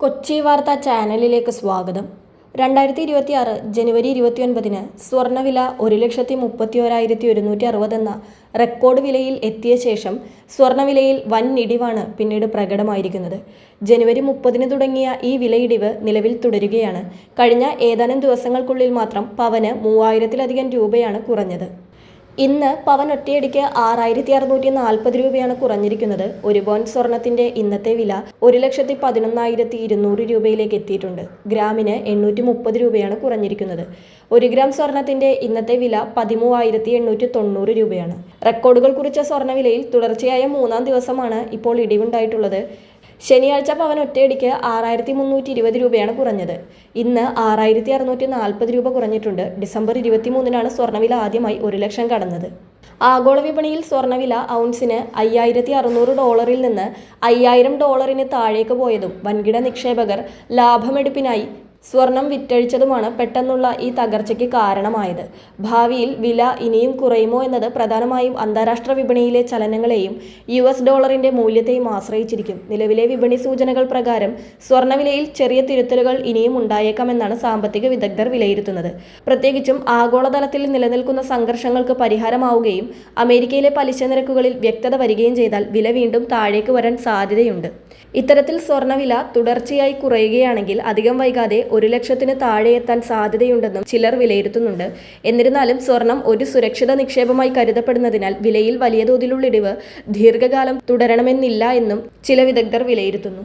കൊച്ചി വാർത്താ ചാനലിലേക്ക് സ്വാഗതം. രണ്ടായിരത്തി ഇരുപത്തി ആറ് ജനുവരി ഇരുപത്തിയൊൻപതിന് സ്വർണവില ഒരു ലക്ഷത്തി മുപ്പത്തി ഒരായിരത്തി ഒരുന്നൂറ്റി അറുപതെന്ന റെക്കോർഡ് വിലയിൽ എത്തിയ ശേഷം സ്വർണവിലയിൽ വൻ ഇടിവാണ് പിന്നീട് പ്രകടമായിരിക്കുന്നത്. ജനുവരി മുപ്പതിന് തുടങ്ങിയ ഈ വിലയിടിവ് നിലവിൽ തുടരുകയാണ്. കഴിഞ്ഞ ഏതാനും ദിവസങ്ങൾക്കുള്ളിൽ മാത്രം പവന് മൂവായിരത്തിലധികം രൂപയാണ് കുറഞ്ഞത്. ഇന്ന് പവൻ ഒറ്റയടിക്ക് ആറായിരത്തി അറുന്നൂറ്റി നാൽപ്പത് രൂപയാണ് കുറഞ്ഞിരിക്കുന്നത്. ഒരു പവൻ സ്വർണത്തിന്റെ ഇന്നത്തെ വില ഒരു ലക്ഷത്തി പതിനൊന്നായിരത്തി ഇരുന്നൂറ് രൂപയിലേക്ക് എത്തിയിട്ടുണ്ട്. ഗ്രാമിന് എണ്ണൂറ്റി മുപ്പത് രൂപയാണ് കുറഞ്ഞിരിക്കുന്നത്. ഒരു ഗ്രാം സ്വർണത്തിന്റെ ഇന്നത്തെ വില പതിമൂവായിരത്തി എണ്ണൂറ്റി തൊണ്ണൂറ് രൂപയാണ്. റെക്കോർഡുകൾ കുറിച്ച സ്വർണവിലയിൽ തുടർച്ചയായ മൂന്നാം ദിവസമാണ് ഇപ്പോൾ ഇടിവുണ്ടായിട്ടുള്ളത്. ശനിയാഴ്ച പവൻ ഒറ്റയടിക്ക് ആറായിരത്തി മുന്നൂറ്റി ഇരുപത് രൂപയാണ് കുറഞ്ഞത്. ഇന്ന് ആറായിരത്തി അറുന്നൂറ്റി നാൽപ്പത് രൂപ കുറഞ്ഞിട്ടുണ്ട്. ഡിസംബർ ഇരുപത്തി മൂന്നിനാണ് സ്വർണവില ആദ്യമായി ഒരു ലക്ഷം കടന്നത്. ആഗോള വിപണിയിൽ സ്വർണവില ഔൺസിന് അയ്യായിരത്തി അറുന്നൂറ് ഡോളറിൽ നിന്ന് അയ്യായിരം ഡോളറിന് താഴേക്ക് പോയതും വൻകിട നിക്ഷേപകർ ലാഭമെടുപ്പിനായി സ്വർണം വിറ്റഴിച്ചതുമാണ് പെട്ടെന്നുള്ള ഈ തകർച്ചയ്ക്ക് കാരണമായത്. ഭാവിയിൽ വില ഇനിയും കുറയുമോ എന്നത് പ്രധാനമായും അന്താരാഷ്ട്ര വിപണിയിലെ ചലനങ്ങളെയും യു എസ് ഡോളറിന്റെ മൂല്യത്തെയും ആശ്രയിച്ചിരിക്കും. നിലവിലെ വിപണി സൂചനകൾ പ്രകാരം സ്വർണവിലയിൽ ചെറിയ തിരുത്തലുകൾ ഇനിയും ഉണ്ടായേക്കാമെന്നാണ് സാമ്പത്തിക വിദഗ്ധർ വിലയിരുത്തുന്നത്. പ്രത്യേകിച്ചും ആഗോളതലത്തിൽ നിലനിൽക്കുന്ന സംഘർഷങ്ങൾക്ക് പരിഹാരമാവുകയും അമേരിക്കയിലെ പലിശ നിരക്കുകളിൽ വ്യക്തത വരികയും ചെയ്താൽ വില വീണ്ടും താഴേക്ക് വരാൻ സാധ്യതയുണ്ട്. ഇത്തരത്തിൽ സ്വർണവില തുടർച്ചയായി കുറയുകയാണെങ്കിൽ അധികം വൈകാതെ ഒരു ലക്ഷത്തിന് താഴെ എത്താൻ സാധ്യതയുണ്ടെന്നും ചിലർ വിലയിരുത്തുന്നുണ്ട്. എന്നിരുന്നാലും സ്വർണം ഒരു സുരക്ഷിത നിക്ഷേപമായി കരുതപ്പെടുന്നതിനാൽ വിലയിൽ വലിയ തോതിലുള്ള ഇടിവ് ദീർഘകാലം തുടരണമെന്നില്ല എന്നും ചില വിദഗ്ധർ വിലയിരുത്തുന്നു.